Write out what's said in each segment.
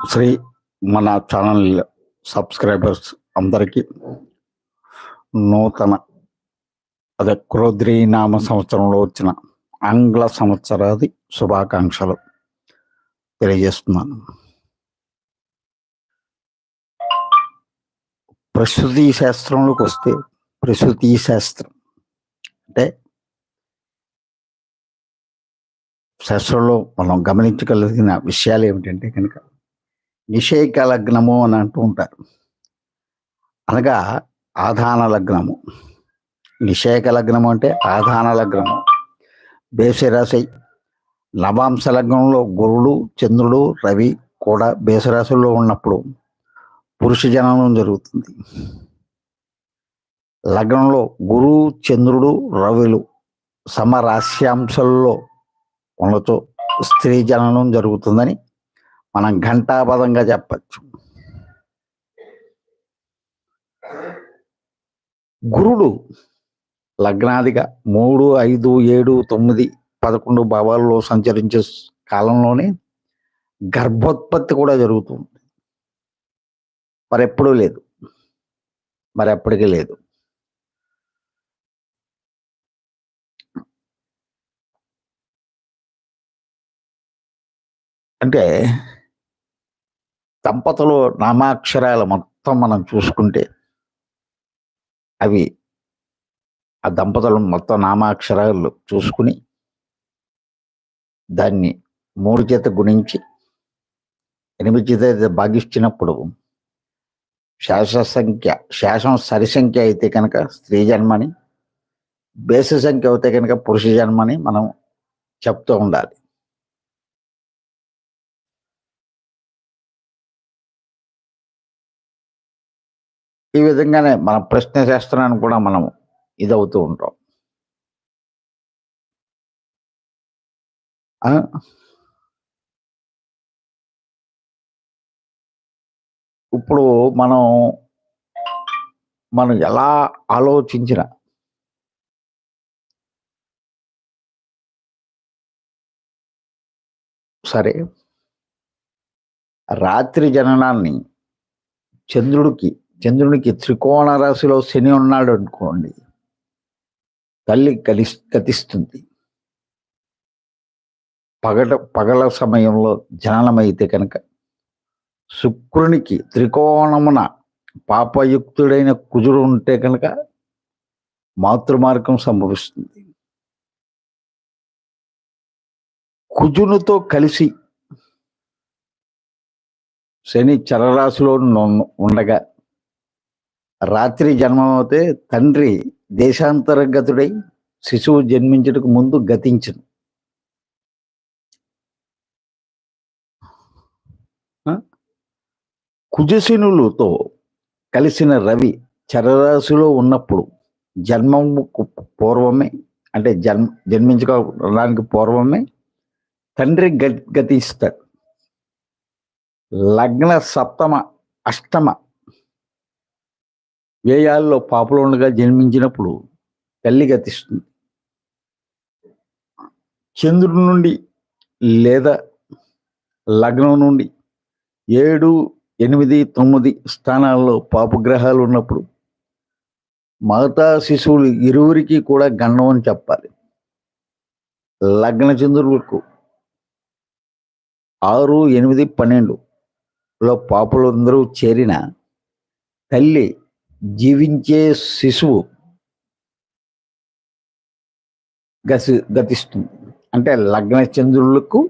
శ్రీ మన channel subscribers అందరికీ నూతన అదే క్రోద్రీనామ సంవత్సరంలో వచ్చిన ఆంగ్ల సంవత్సరాది శుభాకాంక్షలు తెలియజేస్తున్నాను. ప్రసూతి శాస్త్రంలోకి వస్తే ప్రసూతి శాస్త్రం అంటే శాస్త్రంలో మనం గమనించగలిగిన విషయాలు ఏమిటంటే కనుక నిషేక లగ్నము అని అంటూ ఉంటారు. అనగా ఆధాన లగ్నము నిషేక లగ్నము అంటే ఆధాన లగ్నము బేసరాశి నవాంశ లగ్నంలో గురుడు చంద్రుడు రవి కూడా బేసరాశుల్లో ఉన్నప్పుడు పురుష జననం జరుగుతుంది. లగ్నంలో గురు చంద్రుడు రవిలు సమరాశ్యాంశల్లో ఉండతో స్త్రీ జననం జరుగుతుందని మనం ఘంటాపదంగా చెప్పచ్చు. గురుడు లగ్నాదిగా మూడు ఐదు ఏడు తొమ్మిది పదకొండు భావాల్లో సంచరించే కాలంలోనే గర్భోత్పత్తి కూడా జరుగుతుంది మరెప్పుడూ లేదు. మరి ఎప్పటికీ లేదు. అంటే దంపతులు నామాక్షరాలు మొత్తం మనం చూసుకుంటే అవి ఆ దంపతులు మొత్తం నామాక్షరాలు చూసుకుని దాన్ని మూడు చేత గుణించి ఎనిమిది చేత భాగిస్తున్నప్పుడు శాస సంఖ్య శాసం సరి సంఖ్య అయితే కనుక స్త్రీ జన్మని బేసి సంఖ్య అయితే కనుక పురుష జన్మని మనం చెప్తూ ఉండాలి. ఈ విధంగానే మన ప్రశ్న శాస్త్రాన్ని కూడా మనం ఇదవుతూ ఉంటాం ఆ? ఇప్పుడు మనం మనం ఎలా ఆలోచించిన సరే రాత్రి జననాన్ని చంద్రుడికి చంద్రునికి త్రికోణ రాశిలో శని ఉన్నాడు అనుకోండి తల్లి కలి గతిస్తుంది. పగట పగల సమయంలో జననమైతే కనుక శుక్రునికి త్రికోణమున పాపయుక్తుడైన కుజుడు ఉంటే కనుక మాతృమార్గం సంభవిస్తుంది. కుజునితో కలిసి శని చరరాశిలో ఉండగా రాత్రి జన్మమవుతే తండ్రి దేశాంతరగతుడై శిశువు జన్మించటకు ముందు గతించను ఆ? కుజశనులతో కలిసిన రవి చరరాశిలో ఉన్నప్పుడు జన్మముకు పూర్వమే అంటే జన్మ జన్మించుకోవడానికి పూర్వమే తండ్రి గతిస్తాడు లగ్న సప్తమ అష్టమ వ్యయాల్లో పాపలు ఉండగా జన్మించినప్పుడు తల్లి గతిస్తుంది. చంద్రుడి నుండి లేదా లగ్నం నుండి ఏడు ఎనిమిది తొమ్మిది స్థానాల్లో పాపగ్రహాలు ఉన్నప్పుడు మగతా శిశువులు ఇరువురికి కూడా గండం అని చెప్పాలి. లగ్న చంద్రులకు ఆరు ఎనిమిది పన్నెండులో పాపలందరూ చేరిన తల్లి జీవించే శిశువు గసి గతిస్తుంది. అంటే లగ్న చంద్రులకు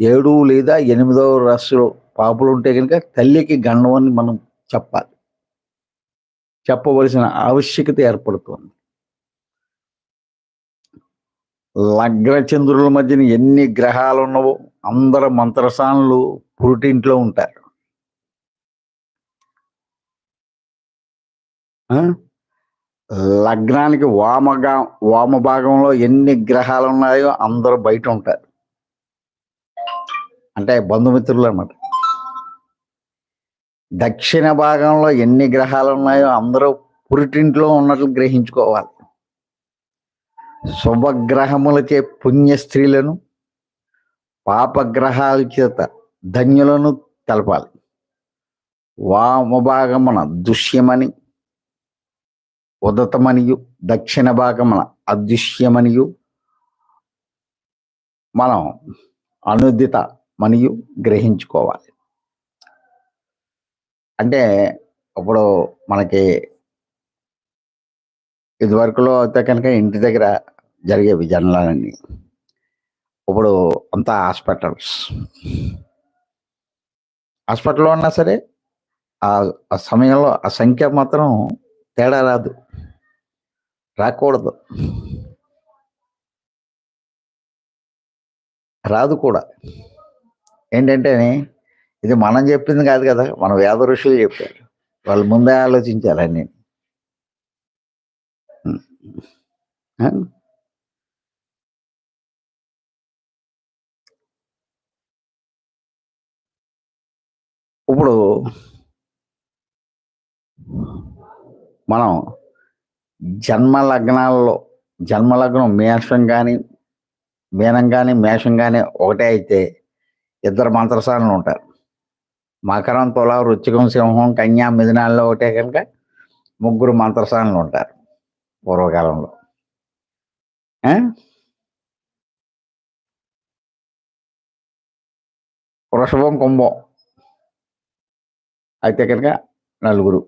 ఏడు లేదా ఎనిమిదవ రాశిలో పాపలు ఉంటే కనుక తల్లికి గండం అని మనం చెప్పాలి. చెప్పవలసిన ఆవశ్యకత ఏర్పడుతుంది. లగ్న చంద్రుల మధ్యన ఎన్ని గ్రహాలు ఉన్నవో అందరు మంత్రసానులు పురుటింట్లో ఉంటారు ఆ? లగ్నానికి వామగా వామ భాగంలో ఎన్ని గ్రహాలు ఉన్నాయో అందరూ బయట ఉంటారు. అంటే బంధుమిత్రులు అన్నమాట. దక్షిణ భాగంలో ఎన్ని గ్రహాలు ఉన్నాయో అందరూ పురిటింట్లో ఉన్నట్లు గ్రహించుకోవాలి. శుభగ్రహములచే పుణ్య స్త్రీలను పాపగ్రహాల చేత ధన్యులను తెలపాలి. వామభాగమున దుష్యమని ఉదతమనియు దక్షిణ భాగమున అదృశ్యమనియు మనం అనుదిత మనియు గ్రహించుకోవాలి. అంటే ఇప్పుడు మనకి ఇదివరకులో అయితే కనుక ఇంటి దగ్గర జరిగేవి జనలన్నీ ఇప్పుడు అంతా హాస్పిటల్స్. హాస్పిటల్లో ఉన్నా సరే ఆ సమయంలో ఆ సంఖ్య మాత్రం తేడా రాదు. రాకూడదు. రాదు కూడా. ఏంటంటే ఇది మనం చెప్పింది కాదు కదా మన వేద ఋషులు చెప్పారు. వాళ్ళు ముందే ఆలోచించాలి అన్ని. ఇప్పుడు మనం జన్మ లగ్నాల్లో జన్మ లగ్నం మేషం కానీ మీనం కానీ మేషం కానీ ఒకటే అయితే ఇద్దరు మంత్రసానులు ఉంటారు. మకరం తుల రుచికం సింహం కన్యా మిథునాల్లో ఒకటే కనుక ముగ్గురు మంత్రసానులు ఉంటారు పూర్వకాలంలో. వృషభం కుంభం అయితే కనుక నలుగురు.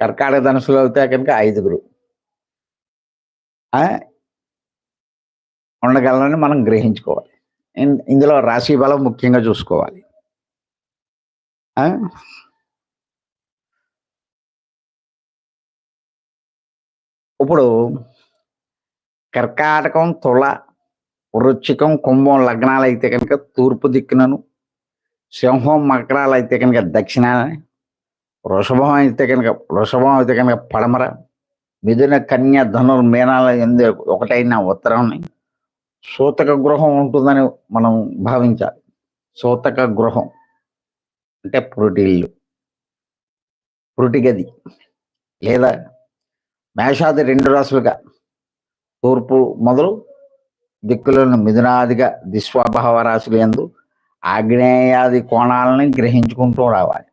కర్కాటక ధనుసులు అయితే కనుక ఐదుగురు. ఆ? మనం గ్రహించుకోవాలి ఇందులో రాశి బలం ముఖ్యంగా చూసుకోవాలి ఆ? ఇప్పుడు కర్కాటకం తుల వృచ్చికం కుంభం లగ్నాలు అయితే కనుక తూర్పు దిక్కునను సింహం మకరాలు అయితే కనుక దక్షిణాన వృషభం అయితే కనుక వృషభం అయితే కనుక పడమర మిథున కన్య ధనుర్ మీనాల ఎందు ఒకటైన ఉత్తరాన్ని సూతక గృహం ఉంటుందని మనం భావించాలి. సూతక గృహం అంటే పురుటిల్లు పురుటి గది లేదా మేషాది రెండు రాసులుగా తూర్పు మొదలు దిక్కులను మిథునాదిగా దిశ్వాభావ రాశులు ఎందు ఆగ్నేయాది కోణాలని గ్రహించుకుంటూ రావాలి.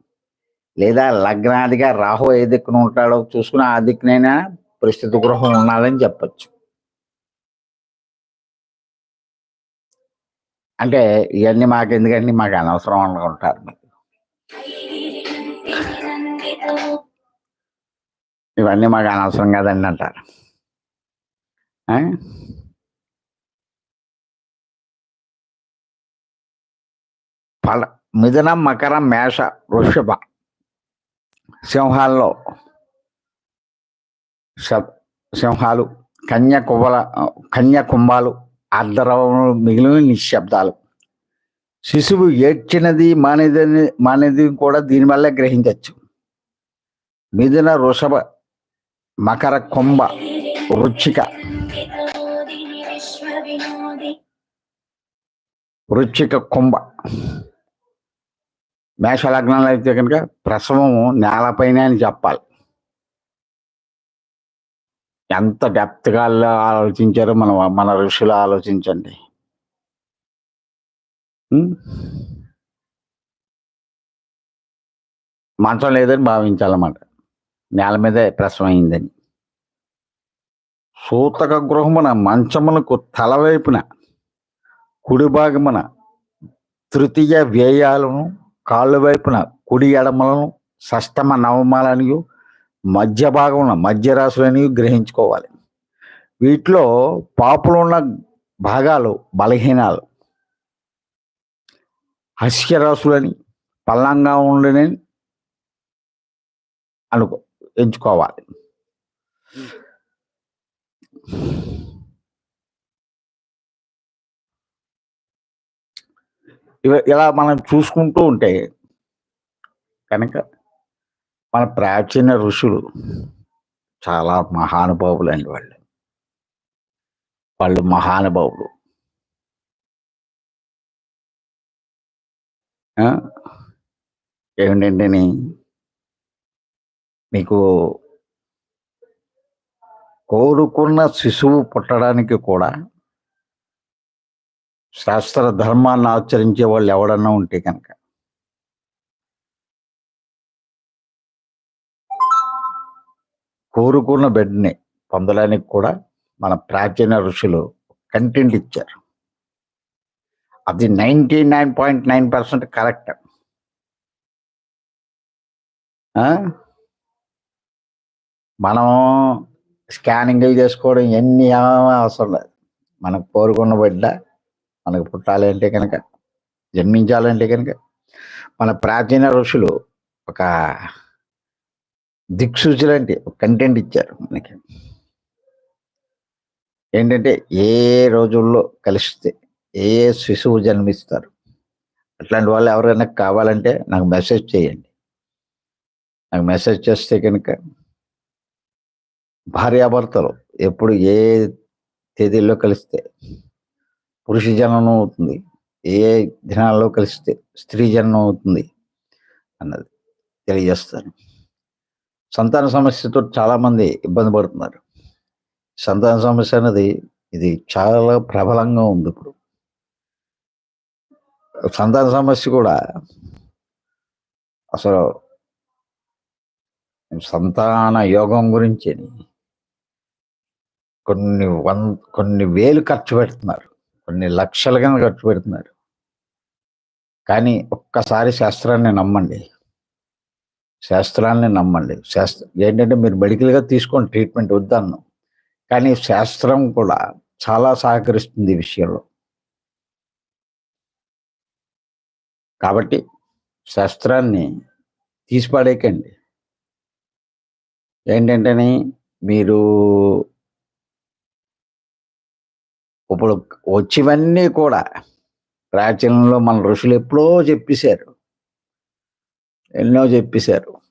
లేదా లగ్నాదిగా రాహు ఏ దిక్కున ఉంటాడో చూసుకుని ఆ దిక్కునైనా పరిస్థితి గృహం ఉన్నదని చెప్పచ్చు. అంటే ఇవన్నీ మాకు ఎందుకంటే మాకు అనవసరం అనుకుంటారు ఇవన్నీ మాకు అనవసరం కదండి అంటారు. పల మిథునం మకరం మేష వృషభ సింహాల్లో సింహాలు కన్య కువ్వల కన్య కుంభాలు అర్ధరవములు మిగిలిన నిశ్శబ్దాలు. శిశువు ఏడ్చినది మానేది మానేది కూడా దీనివల్లే గ్రహించవచ్చు మిథున వృషభ మకర కుంభ వృచ్చిక. వృచ్చిక కుంభ. మేష లగ్నాలు అయితే కనుక ప్రసవము నేలపైన అని చెప్పాలి. ఎంత డెప్త్గా ఆలోచించారో మన మన ఋషులు ఆలోచించండి. మంచం లేదని భావించాలన్నమాట. నేల మీదే ప్రసవం సూతక గృహమున మంచములకు తల వైపున కుడి భాగమున తృతీయ వ్యయాలను కాళ్ళు వైపున కుడి ఎడమలను షష్టమ నవమాలనియు మధ్య భాగంలో మధ్య రాశులని గ్రహించుకోవాలి. వీటిలో పాపులు ఉన్న భాగాలు బలహీనాలు. హస్యరాశులని పల్లంగా ఉండని అనుకో ఎంచుకోవాలి. ఇలా మనం చూసుకుంటూ ఉంటే కనుక మన ప్రాచీన ఋషులు చాలా మహానుభావులు అండి వాళ్ళు. వాళ్ళు మహానుభావులు. ఆ? ఏమిటంటే మీకు కోరుకున్న శిశువు పుట్టడానికి కూడా శాస్త్ర ధర్మాన్ని ఆచరించే వాళ్ళు ఎవడన్నా ఉంటే కనుక కోరుకున్న బిడ్డని పొందడానికి కూడా మన ప్రాచీన ఋషులు కంటెంట్ ఇచ్చారు. అది ninety nine point nine percent correct. మనం స్కానింగ్లు చేసుకోవడం ఎన్ని అవసరం లేదు. మనకు కోరుకున్న బిడ్డ మనకు పుట్టాలి అంటే కనుక జన్మించాలంటే కనుక మన ప్రాచీన ఋషులు ఒక దిక్సూచులంటే కంటెంట్ ఇచ్చారు మనకి. ఏంటంటే ఏ రోజుల్లో కలిస్తే ఏ శిశువు జన్మిస్తారు అట్లాంటి వాళ్ళు ఎవరైనా కావాలంటే నాకు మెసేజ్ చేయండి. నాకు మెసేజ్ చేస్తే కనుక భార్యాభర్తలు ఎప్పుడు ఏ తేదీల్లో కలిస్తే పురుష జననం అవుతుంది ఏ దినాల్లో కలిస్తే స్త్రీ జననం అవుతుంది అన్నది తెలియజేస్తాను. సంతాన సమస్యతో చాలామంది ఇబ్బంది పడుతున్నారు. సంతాన సమస్య అనేది ఇది చాలా ప్రబలంగా ఉంది ఇప్పుడు. సంతాన సమస్య కూడా అసలు సంతాన యోగం గురించి కొన్ని వన్ కొన్ని వేలు ఖర్చు పెడుతున్నారు. కొన్ని లక్షలుగా ఖర్చు పెడుతున్నారు. కానీ ఒక్కసారి శాస్త్రాన్ని నమ్మండి. శాస్త్రాలని నమ్మండి. శాస్త్రం ఏంటంటే మీరు మెడికల్గా తీసుకోండి ట్రీట్మెంట్ వద్దన్ను. కానీ శాస్త్రం కూడా చాలా సహకరిస్తుంది ఈ విషయంలో. కాబట్టి శాస్త్రాన్ని తీసిపడేయకండి. ఏంటంటే మీరు ఇప్పుడు వచ్చివన్నీ కూడా ప్రాచీనంలో మన ఋషులు ఎప్పుడో చెప్పేశారు. ఎన్నో చెప్పేశారు.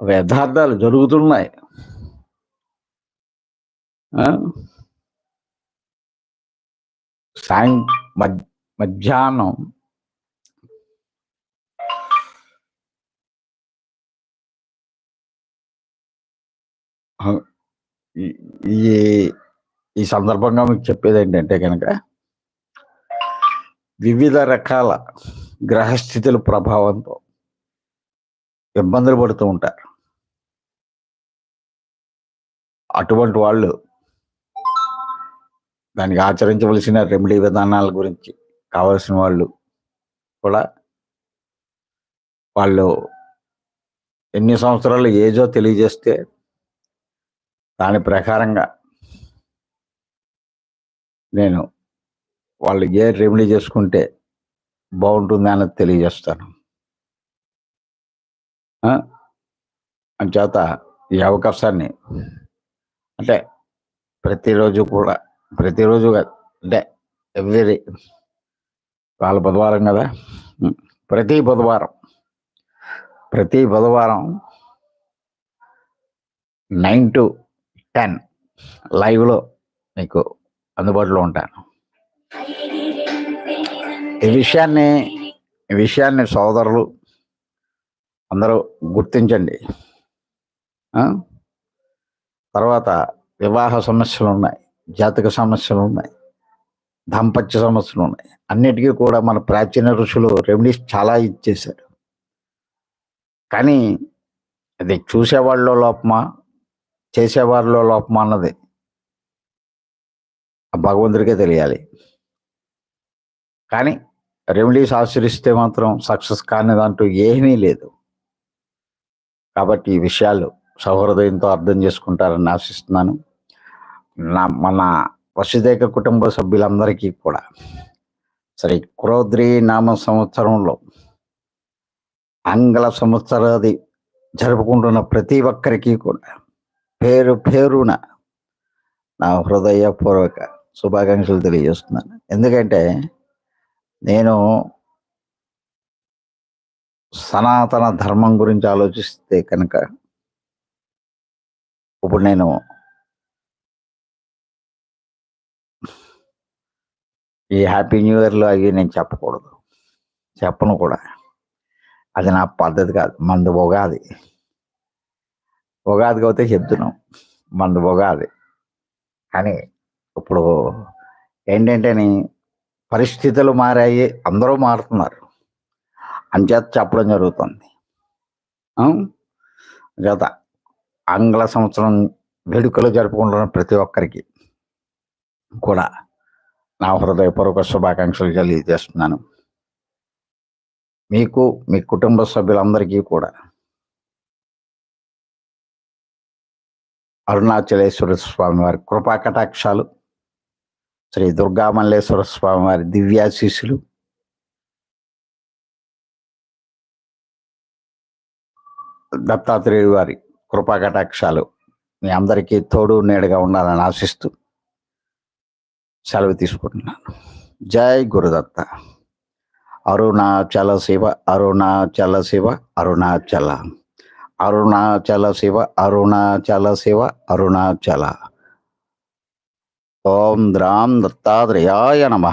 ఒక యథార్థాలు జరుగుతున్నాయి. ఆ? సాయం మధ్యాహ్నం. ఈ ఈ సందర్భంగా మీకు చెప్పేది ఏంటంటే కనుక వివిధ రకాల గ్రహస్థితుల ప్రభావంతో ఇబ్బందులు పడుతూ ఉంటారు. అటువంటి వాళ్ళు దానికి ఆచరించవలసిన రెమెడీ విధానాల గురించి కావలసిన వాళ్ళు కూడా వాళ్ళు ఎన్ని సంవత్సరాలు ఏజో తెలియజేస్తే దాని ప్రకారంగా నేను వాళ్ళు ఏ రెమెడీ చేసుకుంటే బాగుంటుంది అన్నది తెలియజేస్తాను. ఆ? అంచేత ఈ అవకాశాన్ని. అంటే ప్రతిరోజు కూడా ప్రతిరోజు అంటే ఎవ్రీ వాళ్ళ బుధవారం కదా? ప్రతి బుధవారం ప్రతి బుధవారం నైన్ టు టెన్ లైవ్లో మీకు అందుబాటులో ఉంటాను. ఈ విషయాన్ని ఈ విషయాన్ని సోదరులు అందరూ గుర్తించండి. తర్వాత వివాహ సమస్యలు ఉన్నాయి జాతక సమస్యలు ఉన్నాయి దాంపత్య సమస్యలు ఉన్నాయి. అన్నిటికీ కూడా మన ప్రాచీన ఋషులు రెమెడీస్ చాలా ఇచ్చేశారు. కానీ అది చూసేవాళ్ళలో లోపమా? చేసేవారిలో లోపమా అన్నది భగవంతుడికే తెలియాలి. కానీ రెమెడీస్ ఆచరిస్తే మాత్రం సక్సెస్ కానిదంటూ ఏమీ లేదు. కాబట్టి ఈ విషయాలు సౌహృదయంతో అర్థం చేసుకుంటారని ఆశిస్తున్నాను. నా మన వసుదేక కుటుంబ సభ్యులందరికీ కూడా. సరే క్రోద్రి నామ సంవత్సరంలో ఆంగ్ల సంవత్సరాది జరుపుకుంటున్న ప్రతి ఒక్కరికి కూడా పేరు పేరున నా హృదయపూర్వక శుభాకాంక్షలు తెలియజేస్తున్నాను. ఎందుకంటే నేను సనాతన ధర్మం గురించి ఆలోచిస్తే కనుక ఇప్పుడు నేను ఈ హ్యాపీ న్యూ ఇయర్లో అవి నేను చెప్పకూడదు. చెప్పను కూడా. అది నా పద్ధతి కాదు. మంది ఉగాది ఉగాదికి అయితే చెప్తున్నాం. మంది ఉగాది కానీ ఇప్పుడు ఏంటంటే పరిస్థితులు మారాయి. అందరూ మారుతున్నారు. అంచేత చెప్పడం జరుగుతుంది. గత చేత ఆంగ్ల సంవత్సరం వేడుకలు జరుపుకుంటున్న ప్రతి ఒక్కరికి కూడా నా హృదయపూర్వక శుభాకాంక్షలు తెలియజేస్తున్నాను. మీకు మీ కుటుంబ సభ్యులందరికీ కూడా అరుణాచలేశ్వర స్వామి వారి కృపా కటాక్షాలు శ్రీ దుర్గామల్లేశ్వర స్వామి వారి దివ్యాశీసులు దత్తాత్రేయుడు వారి కృపా కటాక్షాలు మీ అందరికీ తోడు నేడుగా ఉండాలని ఆశిస్తూ సెలవు తీసుకుంటున్నాను. జై గురుదత్త. అరుణాచల శివ అరుణాచల శివ అరుణాచల. అరుణాచల శివ అరుణాచల శివ అరుణాచల. ఓం ద్రాం దత్తాత్రేయాయ నమ.